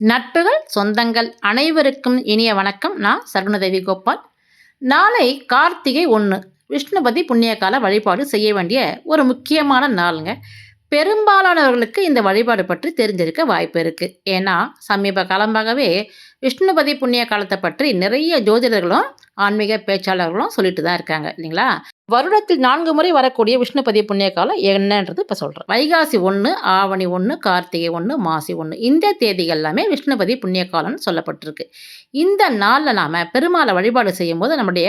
நட்புகள் சொந்தங்கள் அனைவருக்கும் இனிய வணக்கம். நான் சகுணதேவி கோபால். நாளை கார்த்திகை ஒன்று விஷ்ணுபதி புண்ணியகால வழிபாடு செய்ய வேண்டிய ஒரு முக்கியமான நாளுங்க. பெரும்பாலானவர்களுக்கு இந்த வழிபாடு பற்றி தெரிஞ்சிருக்க வாய்ப்பு இருக்குது ஏன்னா சமீப காலமாகவே விஷ்ணுபதி புண்ணிய காலத்தை பற்றி நிறைய ஜோதிடர்களும் ஆன்மீக பேச்சாளர்களும் சொல்லிட்டு தான் இருக்காங்க. இல்லைங்களா? வருடத்தில் நான்கு முறை வரக்கூடிய விஷ்ணுபதி புண்ணிய காலம் என்னன்றது இப்போ சொல்கிறேன் வைகாசி ஒன்று ஆவணி ஒன்று கார்த்திகை ஒன்று மாசி ஒன்று இந்த தேதிகள் எல்லாமே விஷ்ணுபதி புண்ணிய காலம்னு சொல்லப்பட்டிருக்கு. இந்த நாளில் நாம் பெருமாளை வழிபாடு செய்யும்போது நம்முடைய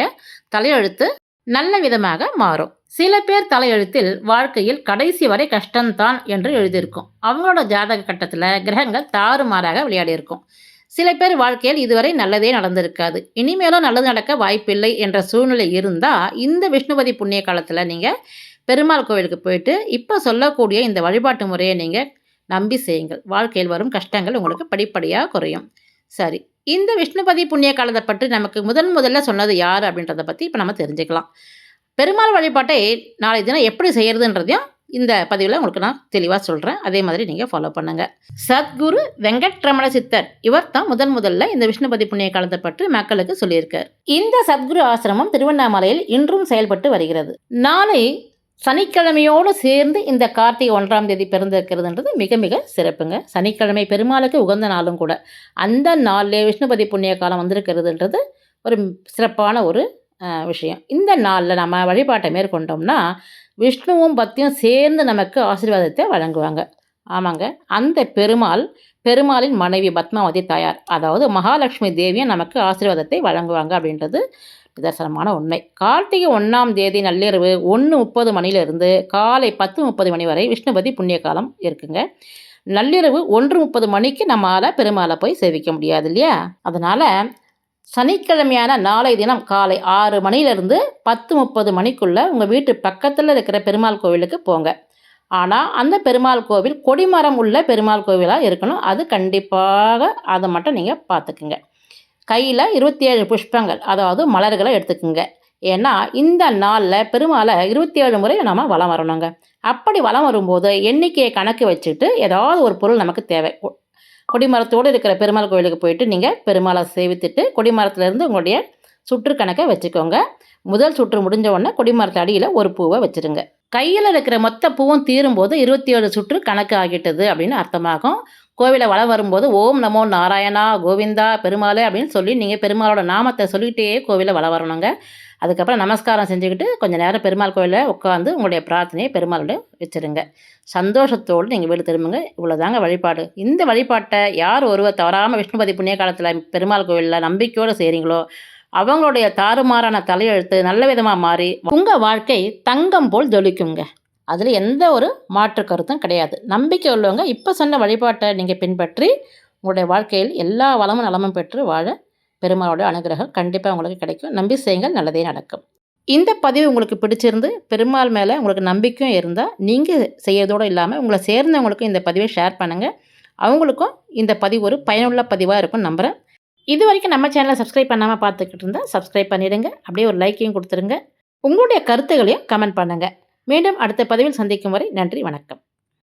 தலையெழுத்து நல்ல விதமாக மாறும். சில பேர் தலையெழுத்தில் வாழ்க்கையில் கடைசி வரை கஷ்டம்தான் என்று எழுதியிருக்கும். அவங்களோட ஜாதக கட்டத்தில் கிரகங்கள் தாறுமாறாக விளையாடி இருக்கும் சில பேர் வாழ்க்கையில் இதுவரை நல்லதே நடந்திருக்காது. இனிமேலும் நல்லது நடக்க வாய்ப்பில்லை என்ற சூழ்நிலை இருந்தால் இந்த விஷ்ணுபதி புண்ணிய காலத்தில் நீங்கள் பெருமாள் கோவிலுக்கு போயிட்டு இப்போ சொல்லக்கூடிய இந்த வழிபாட்டு முறையை நீங்கள் நம்பி செய்யுங்கள். வாழ்க்கையில் வரும் கஷ்டங்கள் உங்களுக்கு படிப்படியாக குறையும். சரி இந்த விஷ்ணுபதி புண்ணிய காலத்தை பற்றி நமக்கு முதன் முதல்ல சொன்னது யார் அப்படின்றத பற்றி இப்போ நம்ம தெரிஞ்சுக்கலாம். பெருமாள் வழிபாட்டை நாளை தினம் எப்படி செய்கிறதுன்றதையும் இந்த பதிவில் உங்களுக்கு நான் தெளிவாக சொல்கிறேன் அதே மாதிரி நீங்கள் ஃபாலோ பண்ணுங்கள் சத்குரு வெங்கட்ரமண சித்தர். இவர் தான் முதன் முதல்ல இந்த விஷ்ணுபதி புண்ணிய காலத்தை பற்றி மக்களுக்கு சொல்லியிருக்கார். இந்த சத்குரு ஆசிரமம் திருவண்ணாமலையில் இன்றும் செயல்பட்டு வருகிறது. நாளை சனிக்கிழமையோடு சேர்ந்து இந்த கார்த்திகை ஒன்றாம் தேதி பிறந்திருக்கிறதுன்றது மிக மிக சிறப்புங்க. சனிக்கிழமை பெருமாளுக்கு உகந்த நாளும் கூட. அந்த நாளிலே விஷ்ணுபதி புண்ணிய காலம் வந்திருக்கிறதுன்றது ஒரு சிறப்பான ஒரு விஷயம். இந்த நாளில் நம்ம வழிபாட்டை மேற்கொண்டோம்னா விஷ்ணுவும் பக்தியும் சேர்ந்து நமக்கு ஆசீர்வாதத்தை வழங்குவாங்க. ஆமாங்க. அந்த பெருமாள் பெருமாளின் மனைவி பத்மாவதி தாயார் அதாவது மகாலட்சுமி தேவியும் நமக்கு ஆசீர்வாதத்தை வழங்குவாங்க அப்படின்றது நிதர்சனமான உண்மை. கார்த்திகை ஒன்றாம் தேதி நள்ளிரவு ஒன்று முப்பது மணிலிருந்து காலை பத்து முப்பது மணி வரை விஷ்ணுபதி புண்ணிய காலம் இருக்குங்க. நள்ளிரவு ஒன்று முப்பது மணிக்கு நம்மளால் பெருமாளை போய் சேவிக்க முடியாது இல்லையா? அதனால் சனிக்கிழமையான நாளை தினம் காலை ஆறு மணியிலிருந்து பத்து முப்பது மணிக்குள்ளே உங்கள் வீட்டு பக்கத்தில் இருக்கிற பெருமாள் கோவிலுக்கு போங்க. ஆனால் அந்த பெருமாள் கோவில் கொடிமரம் உள்ள பெருமாள் கோவிலாக இருக்கணும். அது கண்டிப்பாக அதை மட்டும் நீங்கள் பார்த்துக்குங்க. கையில் இருபத்தி ஏழு புஷ்பங்கள் அதாவது மலர்களை எடுத்துக்குங்க. ஏன்னா இந்த நாளில் பெருமாளை இருபத்தி ஏழு முறை நம்ம வளம் வரணுங்க. அப்படி வளம் வரும்போது எண்ணிக்கையை கணக்கு வச்சுக்கிட்டு ஏதாவது ஒரு பொருள் நமக்கு தேவை. கொடிமரத்தோடு இருக்கிற பெருமாள் கோயிலுக்கு போயிட்டு நீங்கள் பெருமாளை சேவித்துட்டு கொடிமரத்துலேருந்து உங்களுடைய சுற்று கணக்கை வச்சுக்கோங்க. முதல் சுற்று முடிஞ்ச உடனே கொடிமரத்து அடியில் ஒரு பூவை வச்சுருங்க. கையில் இருக்கிற மொத்த பூவும் தீரும்போது இருபத்தி ஏழு சுற்று கணக்கு ஆகிட்டது அப்படின்னு அர்த்தமாகும். கோவிலை வள வரும்போது ஓம் நமோ நாராயணா கோவிந்தா பெருமாளே அப்படின்னு சொல்லி நீங்கள் பெருமாளோட நாமத்தை சொல்லிகிட்டே கோவிலை வள வரணுங்க. அதுக்கப்புறம் நமஸ்காரம் செஞ்சுக்கிட்டு கொஞ்சம் நேரம் பெருமாள் கோயிலில் உட்காந்து உங்களுடைய பிரார்த்தனையை பெருமாளோட வச்சுருங்க. சந்தோஷத்தோடு நீங்கள் வீடு திரும்புங்க. இவ்வளோதாங்க வழிபாடு. இந்த வழிபாட்டை யார் ஒருவர் தவறாமல் விஷ்ணுபதி புண்ணிய காலத்தில் பெருமாள் கோவிலில் நம்பிக்கையோடு செய்கிறீங்களோ அவங்களுடைய தாறுமாறான தலையெழுத்து நல்ல விதமாக மாறி உங்கள் வாழ்க்கை தங்கம் போல் ஜொலிக்குங்க. அதில் எந்த ஒரு மாற்று கருத்தும் கிடையாது. நம்பிக்கை உள்ளவங்க இப்போ சொன்ன வழிபாட்டை நீங்கள் பின்பற்றி உங்களுடைய வாழ்க்கையில் எல்லா வளமும் நலமும் பெற்று வாழ பெருமாளோட அனுகிரகம் கண்டிப்பாக உங்களுக்கு கிடைக்கும். நம்பி செய்யுங்கள். நல்லதே நடக்கும். இந்த பதிவு உங்களுக்கு பிடிச்சிருந்து பெருமாள் மேலே உங்களுக்கு நம்பிக்கையும் இருந்தால் நீங்கள் செய்யறதோடு இல்லாமல் உங்களை சேர்ந்தவங்களுக்கும் இந்த பதிவை ஷேர் பண்ணுங்கள் அவங்களுக்கும் இந்த பதிவு ஒரு பயனுள்ள பதிவாக இருக்கும் நம்புகிறேன் இது வரைக்கும் நம்ம சேனலை சப்ஸ்கிரைப் பண்ணாமல் பார்த்துக்கிட்டு இருந்தால் சப்ஸ்கிரைப் பண்ணிவிடுங்க அப்படியே ஒரு லைக்கையும் கொடுத்துருங்க. உங்களுடைய கருத்துகளையும் கமெண்ட் பண்ணுங்கள் மீண்டும் அடுத்த பதிவில் சந்திக்கும் வரை நன்றி வணக்கம்.